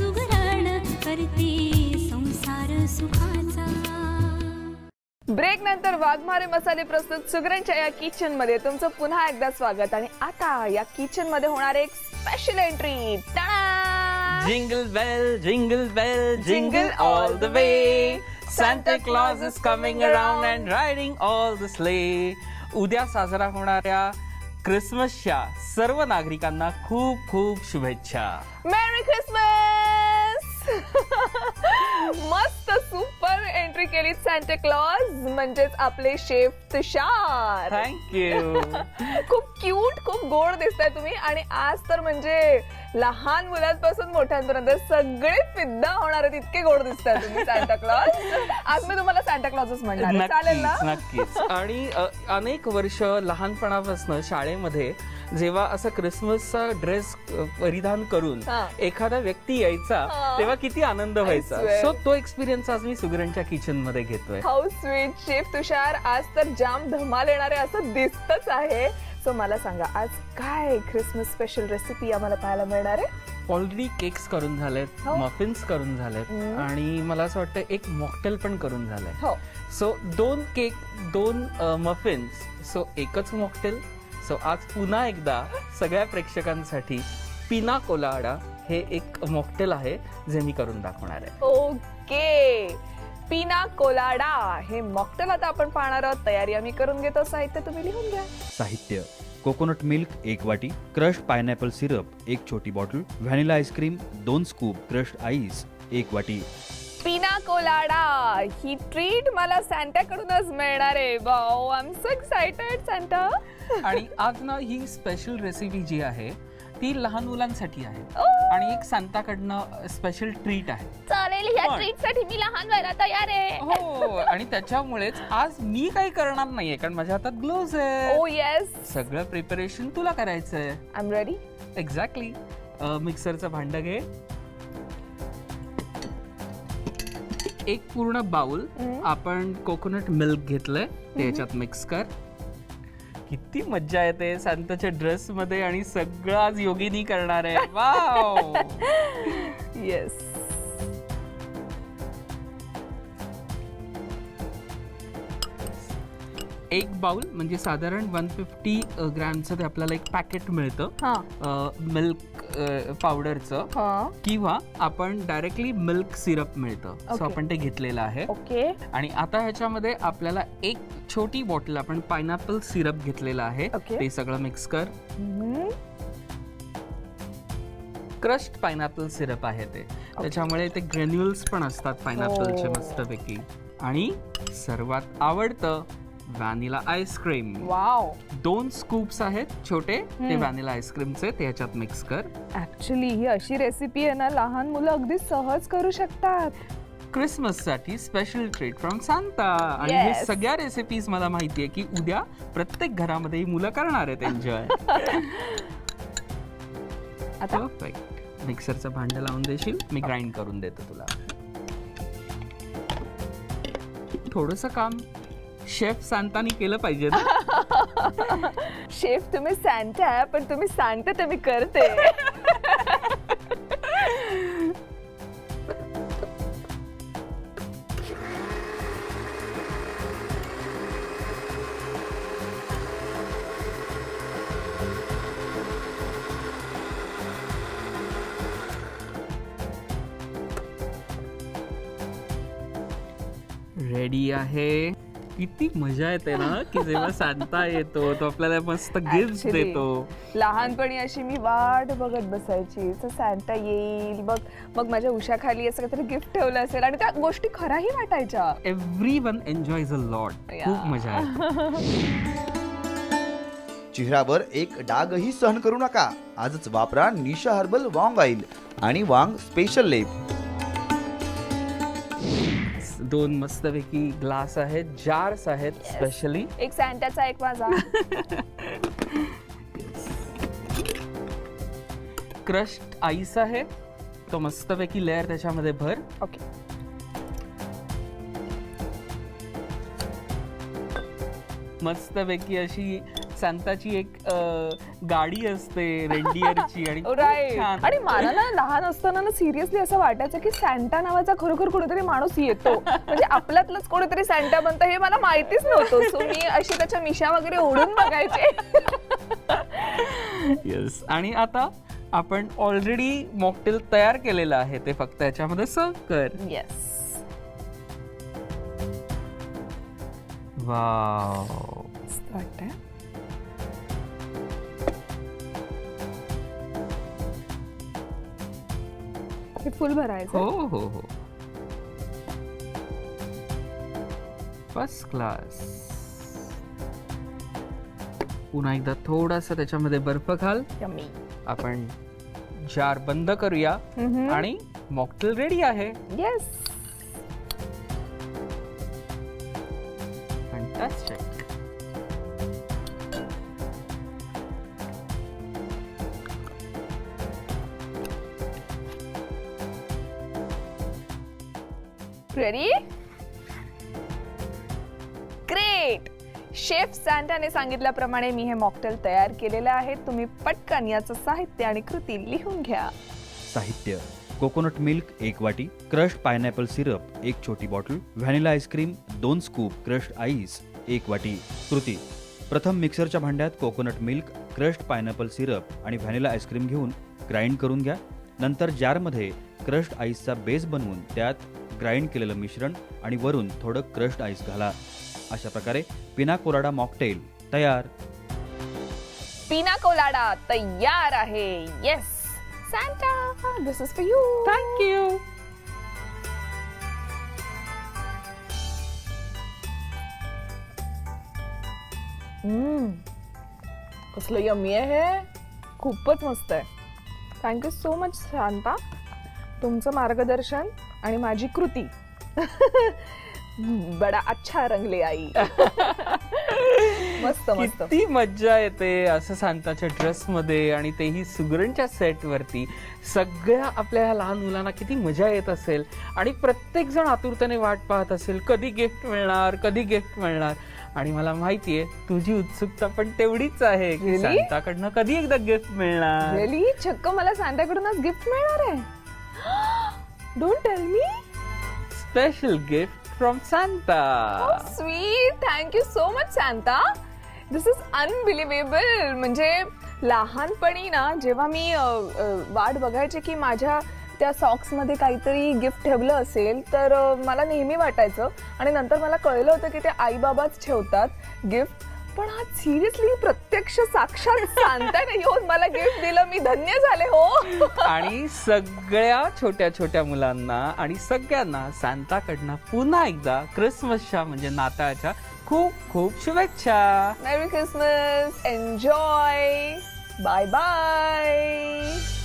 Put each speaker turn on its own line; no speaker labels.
सुगराण सुखाचा.
ब्रेक नंतर वाघमारे मसाले प्रस्तुत सुगरणच्या या किचनमध्ये. तुमचं पुन्हा एकदा स्वागत. आणि आता या किचनमध्ये होणार एक special entry
jingle
bell
jingle
bell
jingle
all
the
way
Santa Claus is coming around and riding all the sleigh उद्या साजरा होणाऱ्या क्रिसमसच्या सर्व नागरिकांना खूप खूप शुभेच्छा.
मेरी क्रिसमस मस्त सुपर एंट्री केली सॅन्टा क्लॉज म्हणजेच आपले शेफ तुषार.
थँक्यू
खूप क्यूट खूप गोड दिसताय तुम्ही. आणि आज तर म्हणजे लहान मुलांपासून मोठ्यांपर्यंत सगळे फिद्दा होणार आहेत इतके गोड तुम्ही सॅन्टा क्लॉज आज मी तुम्हाला सॅन्टा क्लॉजच म्हणणार. चालेल ना
नक्कीच आणि अनेक वर्ष लहानपणापासून शाळेमध्ये जेव्हा असं क्रिसमसचा ड्रेस परिधान करून. एखादा व्यक्ती यायचा. तेव्हा किती आनंद व्हायचा. सो तो एक्सपिरियन्स आज मी सुगरणच्या किचनमध्ये घेतोय
हाऊ स्वीट शेफ तुषार आज तर जाम धमाल येणार आहे असं दिसतच आहे सो मला सांगा आज काय क्रिसमस स्पेशल रेसिपी आम्हाला पाहायला मिळणार आहे?
ऑलरेडी केक्स करून झालेत
हो.
मफिन्स करून झालेत
हम्म.
आणि मला असं वाटतं एक मॉकटेल पण करून झालंय.
हो.
सो दोन केक दोन मफिन्स सो एकच मॉकटेल सो आज पुन्हा एकदा सगळ्या प्रेक्षकांसाठी पिना कोलाडा हे एक मॉकटेल आहे जे मी करून दाखवणार आहे.
ओके पिना कोलाडा हे मॉकटेल आता आपण पाहणार आहोत. तयारी आम्ही करून घेतो साहित्य तुम्ही लिहून घ्या
साहित्य. कोकोनट मिल्क एक वाटी क्रश्ड पायनॅपल सिरप एक छोटी बॉटल व्हॅनिला आईस्क्रीम दोन स्कूप क्रश्ड आईस एक वाटी.
पिना कोलाडा ही ट्रीट मला कडूनच मिळणार आहे. Wow I am so excited Santa
आणि आज ना ही स्पेशल रेसिपी जी आहे ती लहान मुलांसाठी आहे. आणि एक सांताकडनं स्पेशल ट्रीट आहे.
चालेल
पण-
ट्रीटसाठी मी लहान व्हायला तयार आहे.
हो आणि त्याच्यामुळेच आज मी काही करणार नाहीये कारण माझ्या हातात ग्लोव्ज आहे
ओ येस
सगळं प्रिपरेशन तुला करायचंय.
आय एम रेडी
एक्झॅक्टली मिक्सरचं भांड घे. एक पूर्ण बाउल. आपण कोकोनट मिल्क घेतलंय ते याच्यात मिक्स कर. किती मज्जा येते सांताच्या ड्रेस मध्ये आणि सगळं आज योगिनी करणार आहे. वाव!
येस
एक बाउल म्हणजे साधारण वन फिफ्टी ग्रॅमचं ते आपल्याला एक पॅकेट मिळतं.
हा.
पावडरचं
हा.
किंवा आपण डायरेक्टली मिल्क सिरप मिळतं. So
Okay.
आपण ते घेतलेलं आहे.
ओके
आणि आता ह्याच्यामध्ये आपल्याला एक छोटी बॉटल आपण पायनॅपल सिरप घेतलेलं आहे.
Okay.
ते सगळं मिक्स कर. क्रश्ड पायनॅपल सिरप आहे ते. त्याच्यामुळे ते ग्रॅन्युल्स पण असतात पायनॅपलचे
Oh.
मस्तपैकी. आणि सर्वात आवडतं व्हॅनिला आईस्क्रीम
वाव
दोन स्कूप्स आहेत छोटे. ते. व्हॅनिला आईस्क्रीमचे ते ह्याच्यात मिक्स कर.
ऍक्च्युली ही अशी रेसिपी आहे ना लहान मुलं अगदी सहज करू शकतात.
क्रिसमससाठी स्पेशल ट्रीट फ्रॉम सांता आणि हे
Yes.
सगळ्या रेसिपीज मला माहितीये की उद्या प्रत्येक घरामध्ये ही मुलं करणार आहेत एन्जॉय
आता.
परफेक्ट मिक्सरचं भांड लावून देशील मी ग्राइंड करून देतो तुला. थोडस काम. शेफ सांतानी केलं पाहिजे ना?
शेफ तुम्ही सांता आहे पण तुम्ही सांगते ते मी करते.
रेडी आहे? किती मजा येते ना की जेव्हा सांता येतो तो आपल्याला मस्त गिफ्ट
Actually.
देतो.
लहानपणी अशी मी वाट बघत बसायची तर सॅन्टा येईल बघ मग माझ्या उशाखाली असं काहीतरी गिफ्ट ठेवलं असेल आणि त्या गोष्टी खराही वाटायच्या.
Every one enjoys a lot खूप. मजा आहे
चेहऱ्यावर एक डागही सहन करू नका. आजच वापरा निशा हर्बल वांग ऑइल आणि वांग स्पेशल लेप
दोन मस्तपैकी ग्लास आहेत जार्स आहेत स्पेशली
एक सॅन्टाचा एक माझा.
क्रश्ड आईस आहे. तो मस्तपैकी लेअर त्याच्यामध्ये भर.
ओके
मस्तपैकी अशी सांताची एक अ, गाडी असते रेंडियरची आणि खूप
राईट
छान.
आणि मला ना लहान असताना ना सिरियसली असं वाटायचं की सॅन्टा नावाचा खरोखर कोणीतरी माणूस येतो. म्हणजे आपल्यातलंच कोणीतरी सॅन्टा बनतं हे मला माहितीच नव्हतं. सो मी अशी त्याच्या मिशा वगैरे ओढून बघायचे.
येस आणि आता आपण ऑलरेडी मॉकटेल तयार केलेलं आहे ते फक्त याच्यामध्ये. सर्व कर.
येस
वाव
वाटतंय. हे फुल भरायचं
हो हो हो. फर्स्ट क्लास पुन्हा एकदा थोडासा त्याच्यामध्ये बर्फ घाल.
यम्मी.
आपण जार बंद करूया. आणि मॉकटेल रेडी आहे.
Yes
fantastic
ready great chef सॅन्टाने सांगितल्याप्रमाणे मी हे मॉकटेल तयार केलेलं आहे. तुम्ही पटकन याचं साहित्य आणि कृती लिहून घ्या.
साहित्य. कोकोनट मिल्क एक वाटी. क्रश पायनॅपल सिरप एक छोटी बॉटल व्हॅनिला आईस्क्रीम दोन स्कूप क्रश्ड आईस एक वाटी. कृती. प्रथम मिक्सरच्या भांड्यात coconut milk crushed pineapple syrup आणि व्हॅनिला आईस्क्रीम घेऊन ग्राइंड करून घ्या. नंतर जारमध्ये क्रश्ड आईसचा बेस बनवून त्यात ग्राइंड केलेलं मिश्रण आणि वरून थोडं क्रश्ड आईस घाला. अशा प्रकारे पिना कोलाडा मॉकटेल तयार.
पिना कोलाडा तयार आहे. Yes Santa this is for you
thank you
कसलं यम्मी आहे हे. खूपच मस्त आहे. थँक्यू सो मच शांता तुमचं मार्गदर्शन आणि माझी कृती. बडा अच्छा रंगले आई. मस्त मस्त.
किती मज्जा येते असं सांताच्या ड्रेस मध्ये आणि तेही सुगरणच्या सेट वरती सगळ्या आपल्या ह्या लहान मुलांना किती मजा येत असेल आणि प्रत्येक जण आतुरतेने वाट पाहत असेल कधी गिफ्ट मिळणार कधी गिफ्ट मिळणार. आणि मला माहितीये तुझी उत्सुकता पण तेवढीच आहे की? सांताकडनं कधी एकदा गिफ्ट मिळणार.
चक्क मला सांताकडूनच गिफ्ट मिळणार आहे? Don't tell me
special gift from Santa
sweet thank you so much Santa this is unbelievable म्हणजे लहानपणी ना जेव्हा मी अ, अ, वाट बघायचे की माझ्या त्या सॉक्समध्ये काहीतरी गिफ्ट ठेवलं असेल तर अ, मला नेहमी वाटायचं. आणि नंतर मला कळलं होतं की ते आई बाबाच ठेवतात गिफ्ट पण आज सिरियसली प्रत्यक्ष साक्षात सांताने येऊन मला गिफ्ट दिलं मी धन्य झाले हो.
आणि सगळ्या छोट्या छोट्या मुलांना आणि सगळ्यांना सांताकडनं पुन्हा एकदा क्रिसमसच्या म्हणजे नाताळच्या खूप खूप शुभेच्छा.
Merry Christmas enjoy bye bye